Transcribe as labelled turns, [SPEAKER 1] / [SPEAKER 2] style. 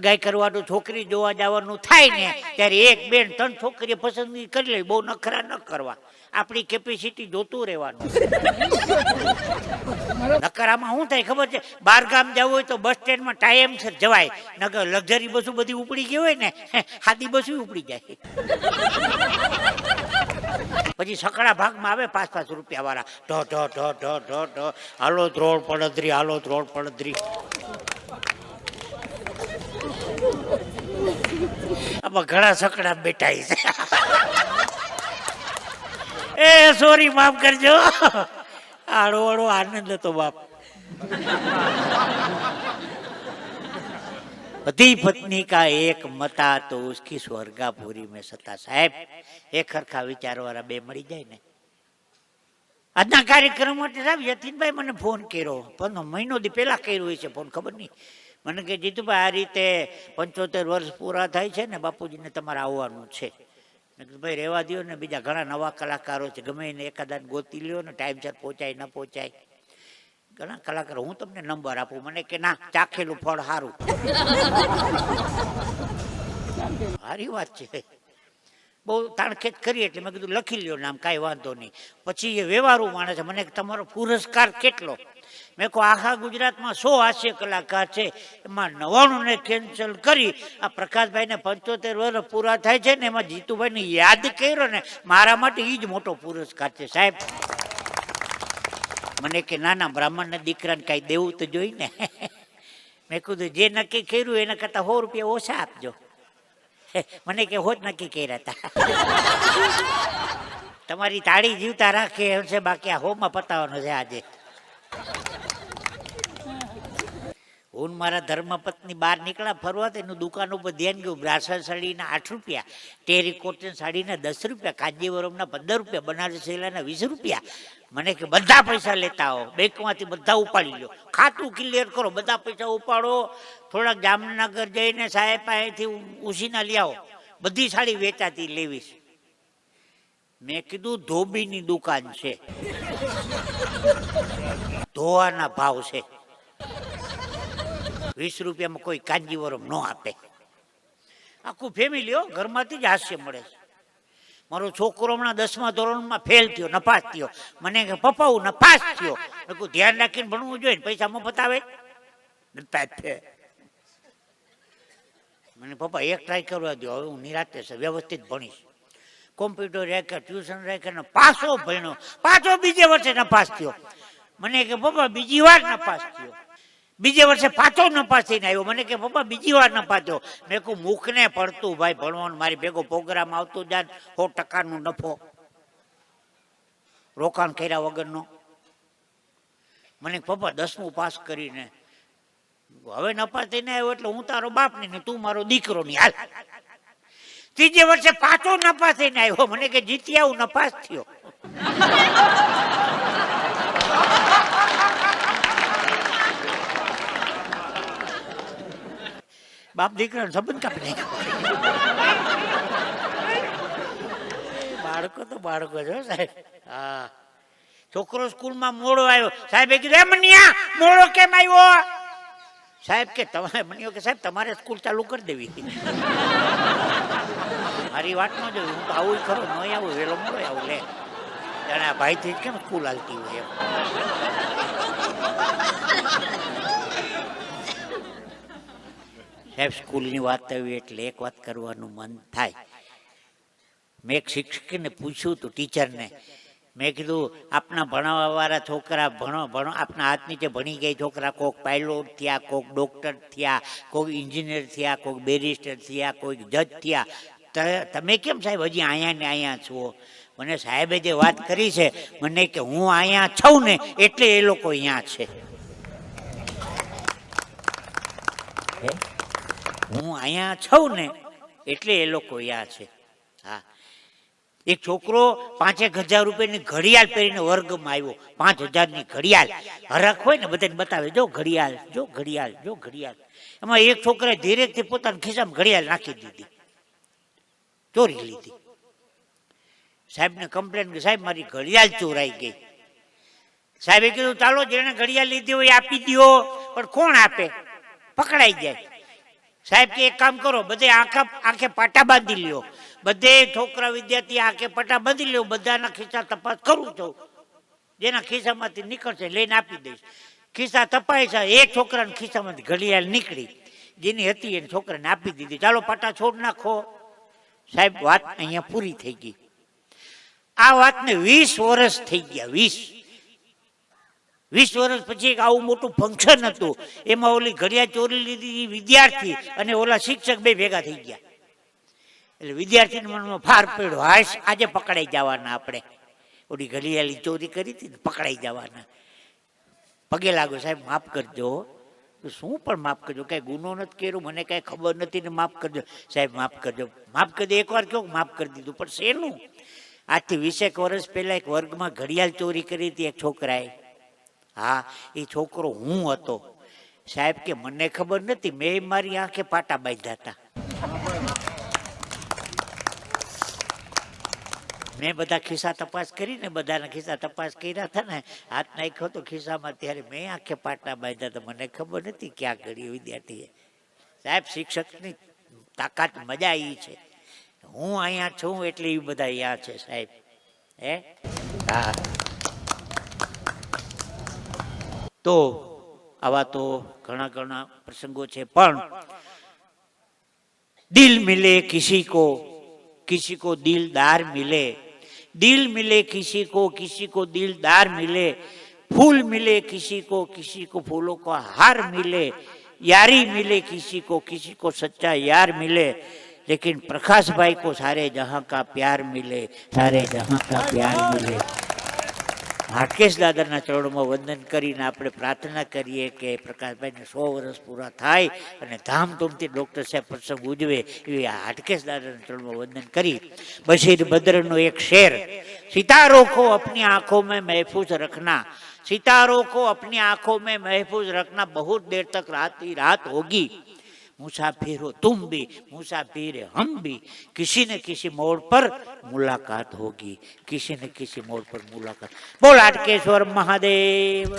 [SPEAKER 1] હગાઈ કરવાનું છોકરી જોવા જવાનું થાય ને ત્યારે એક બેન ત્રણ છોકરીએ પસંદગી કરી લે બહુ નખરા ન કરવા. આપણી કેપેસિટી જોતું રહેવાનું. નકરામાં શું થાય ખબર છે? બાર ગામ જવું હોય તો બસ સ્ટેન્ડમાં ટાઈમ સર જવાય. નકર લક્ઝરી બસો બધી ઉપડી ગઈ હોય ને હાદી બસો ઉપડી જાય. પછી સકડા ભાગમાં આવે પાંચ પાંચ રૂપિયા વાળા ઢો ઢો ઢો ઢો ઢો ઢો. હાલો ધ્રોળ પડદરી હાલો ધ્રોળ પડદરી. આમાં ઘણા સકડા બેઠા છે. એ સોરી માફ કરજો. આડો આડો આનંદ હતો, બાપ. પતિ પત્ની કા એક મતા તો ઉસકી સ્વર્ગાપુરી મેં સતા. સાહેબ એ ખરખા વિચારવાળા બે મળી જાય ને. આજના કાર્યક્રમ માટે સાહેબ યતીનભાઈ મને ફોન કર્યો. પણ મહિનો દી પહેલા કર્યો છે ફોન ખબર નહીં. મને કે જીતુભાઈ આ રીતે પંચોતેર વર્ષ પૂરા થાય છે ને બાપુજીને તમારે આવવાનું છે. ભાઈ રહેવા દ્યો ને બીજા ઘણા નવા કલાકારો છે. ગમે એને એકાદાને ગોતી લ્યો ને ટાઈમસર પહોંચાય ન પહોંચાય. ઘણા કલાકારો હું તમને નંબર આપું. મને કે ના ચાખેલું ફળ સારું. સારી વાત છે. બહુ તાણખેત કરી એટલે મેં કીધું, લખી લ્યો નામ, કાંઈ વાંધો નહીં. પછી એ વ્યવહારું માણસ છે. મને તમારો પુરસ્કાર કેટલો? મેં કહું આખા ગુજરાતમાં સો હાસ્ય કલાકાર છે, એમાં નવાણુંને કેન્સલ કરી, આ પ્રકાશભાઈને પંચોતેર વર્ષ પૂરા થાય છે ને, એમાં જીતુભાઈને યાદ કર્યો ને, મારા માટે એ જ મોટો પુરસ્કાર છે. સાહેબ, મને કે નાના બ્રાહ્મણના દીકરાને કાંઈ દેવું તો જોઈને મેં કીધું, જે નક્કી કર્યું એના કરતાં સો રૂપિયા ઓછા આપજો. મને કે હોજ નક્કી કર્યા હતા તમારી તાળી જીવતા રાખે એમ છે, બાકી આ હોમાં પતાવવાનો છે આજે. હું મારા ધર્મપત્ની બહાર નીકળ્યા, ફરવા તો એનું દુકાન ઉપર ધ્યાન ગયું બ્રાસણ સાડીના આઠ રૂપિયા, ટેરી કોટન સાડીના દસ રૂપિયા, કાંજીવરમના પંદર રૂપિયા, બનારસ સેલાના વીસ રૂપિયા. મને કે બધા પૈસા લેતા આવો, બેંકમાંથી બધા ઉપાડી લો ખાતું ક્લિયર કરો, બધા પૈસા ઉપાડો. થોડાક જામનગર જઈને સાહેબ પાસેથી ઉસીના લઈ આવો. બધી સાડી વેચાતી લેવીશ. મેં કીધું, ધોબીની દુકાન છે. ધોવાના ભાવ છે. વીસ રૂપિયામાં કોઈ કાંજીવરમ ન આપે. આખું ફેમિલી હો, ઘરમાંથી જ હાસ્ય મળે છે. મારો છોકરો હમણાં દસમા ધોરણમાં ફેલ થયો નફાસ થયો. મને કે પપ્પા હું નપાસ થયો. મેં ધ્યાન રાખીને ભણવું જોઈએ પૈસા મફત આવે? નપાસ છે મને પપ્પા, એક ટ્રાય કરવા દો હવે હું નિરાતે છે વ્યવસ્થિત ભણીશ. કોમ્પ્યુટર રેકર ટ્યુશન ને પાછો ભણ્યો. પાછો બીજે વર્ષે નફાસ થયો. મને કે, પપ્પા, બીજી વાર નફાસ થયો. બીજે વર્ષે પાછો નપાસ થઈને આવ્યો. મને કે, પપ્પા, બીજી વાર થયો મેં કહું મુખને પડતું ભાઈ, ભણવાનું મારી ભેગો પ્રોગ્રામ આવતું જાય સો ટકાનો નફો. રોકાણ કર્યા વગરનો. મને પપ્પા, દસમું પાસ કરીને. હવે નપાસ થઈને આવ્યો એટલે હું તારો બાપ નહીં, ને તું મારો દીકરો નહીં. હાલ. ત્રીજે વર્ષે પાછો નપાસ થઈને આવ્યો. મને કે જીતી આવું નપાસ થયો. બાપ દીકરાનો સંબંધ કાપી નાખ્યો બાળકો તો બાળકો છે હો સાહેબ હા છોકરો સ્કૂલમાં મોડો આવ્યો સાહેબે કીધું એ મનિયા મોડો કેમ આવ્યો સાહેબ કે તમારે મનિયો કે સાહેબ તમારે સ્કૂલ ચાલુ કરી દેવી હતી મારી વાત ન જોઈ હું તો આવું ય ખરો નહીં આવું વેલો મોડો આવું લે જાણે આ ભાઈથી જ કેમ સ્કૂલ હાલતી હોય એમ સાહેબ, સ્કૂલની વાત આવી એટલે એક વાત કરવાનું મન થાય. મેં એક શિક્ષકને પૂછ્યું હતું, ટીચરને. મેં કીધું, આપના ભણાવવાવાળા છોકરા ભણો ભણો, આપના હાથ નીચે ભણી ગયા છોકરા કોઈક પાયલોટ થયા કોઈક ડૉક્ટર થયા કોઈક એન્જિનિયર થયા કોઈક બેરિસ્ટર થયા, કોઈક જજ થયા. તમે કેમ સાહેબ હજી અહીંયા ને અહીંયા છો? મને સાહેબે જે વાત કરી છે, મને કે, હું અહીંયા છું ને, એટલે એ લોકો અહીંયા છે. હે? અહીંયા છું ને, એટલે એ લોકો યા છે. હા. એક છોકરો પાંચેક હજાર રૂપિયાની ઘડિયાળ પહેરીને વર્ગમાં આવ્યો. પાંચ હજારની ઘડિયાળ. હરખ હોય ને, બધાને બતાવે, જો ઘડિયાળ જો ઘડિયાળ જો ઘડિયાળ. એમાં એક છોકરાએ ધીરેથી પોતાના ખિસ્સામાં ઘડિયાળ નાખી દીધી. ચોરી લીધી. સાહેબને કમ્પ્લેન કે, સાહેબ, મારી ઘડિયાળ ચોરાઈ ગઈ. સાહેબે કીધું, ચાલો જેને ઘડિયાળ લીધી હોય આપી દો પણ કોણ આપે? પકડાઈ જાય. સાહેબ, કે એક કામ કરો, બધે આંખે આંખે પાટા બાંધી લ્યો. બધે છોકરા વિદ્યાર્થી આંખે પાટા બાંધી લ્યો, બધાના ખિસ્સા તપાસ કરું છું. જેના ખિસ્સામાંથી નીકળશે, લઈને આપી દઈશ. ખિસ્સા તપાય છે એક છોકરાના ખિસ્સામાંથી ઘડિયાળ નીકળી. જેની હતી એને છોકરાને આપી દીધી. ચાલો, પાટા છોડ નાખો. સાહેબ, વાત અહીંયા પૂરી થઈ ગઈ. આ વાતને વીસ વર્ષ થઈ ગયા, વીસ. વીસ વર્ષ પછી એક આવું મોટું ફંક્શન હતું. એમાં ઓલી ઘડિયાળ ચોરી લીધી વિદ્યાર્થી અને ઓલા શિક્ષક બે ભેગા થઈ ગયા. એટલે વિદ્યાર્થીના મનમાં ફાર પડ્યો. હાશ આજે પકડાઈ જવાના આપણે. ઓલી ઘડિયાળી ચોરી કરી હતી ને પકડાઈ જવાના. પગે લાગો સાહેબ, માફ કરજો શું પણ માફ કરજો? કઈ ગુનો નથી કર્યો? મને કઈ ખબર નથી ને માફ કરજો. સાહેબ, માફ કરજો. માફ કરજો એકવાર કહો, માફ કરી દીધું. પણ શેનું આજથી વીસેક વર્ષ પહેલા એક વર્ગમાં ઘડિયાળ ચોરી કરી હતી એક છોકરાએ. હા એ છોકરો હું હતો? સાહેબ કે મને ખબર નથી, મેં મારી આંખે પાટા બાંધ્યા હતા. મેં બધા ખિસ્સા તપાસ કરીને, બધાના ખિસ્સા તપાસ કર્યા હતા ને, હાથ નાખ્યો તો ખિસ્સામાં ત્યારે મેં આંખે પાટા બાંધ્યા હતા. મને ખબર નથી ક્યાં ઘડી વિદ્યાર્થીએ. સાહેબ, શિક્ષકની તાકાત મજા આવી છે. હું અહીંયા છું એટલે એ બધા અહીંયા છે સાહેબ. હે? હા. તો આવા તો ઘણા ઘણા પ્રસંગો છે પણ દિલ મિલે કિસી કો किसी को दिलदार मिले दिल मिले किसी को किसी को दिलदार मिले फूल मिले किसी को किसी को फूलों का हार मिले यारी मिले किसी को किसी को सच्चा यार मिले लेकिन प्रकाश भाई को सारे जहां का प्यार मिले सारे जहां का प्यार मिले હાટકેશ દાદરના ચરણોમાં વંદન કરીને આપણે પ્રાર્થના કરીએ કે પ્રકાશભાઈને સો વર્ષ પૂરા થાય અને ધામધૂમથી ડૉક્ટર સાહેબ પ્રસંગ ઉજવે એવી હાટકેશ દાદરના ચરણમાં વંદન કરી. બશીર ભદ્રનો એક શેર સિતારો કો અપની આંખો મેં મહેફૂઝ રખના. સિતારો કો અપની આંખો મેં મહેફૂઝ રખના. બહુ દેર તક રાત રાત હોગી. मुसाफिर हो तुम भी, मुसाफिर हम भी, किसी न किसी मोड़ पर मुलाकात होगी, किसी न किसी मोड़ पर मुलाकात। बोल आटकेश्वर महादेव।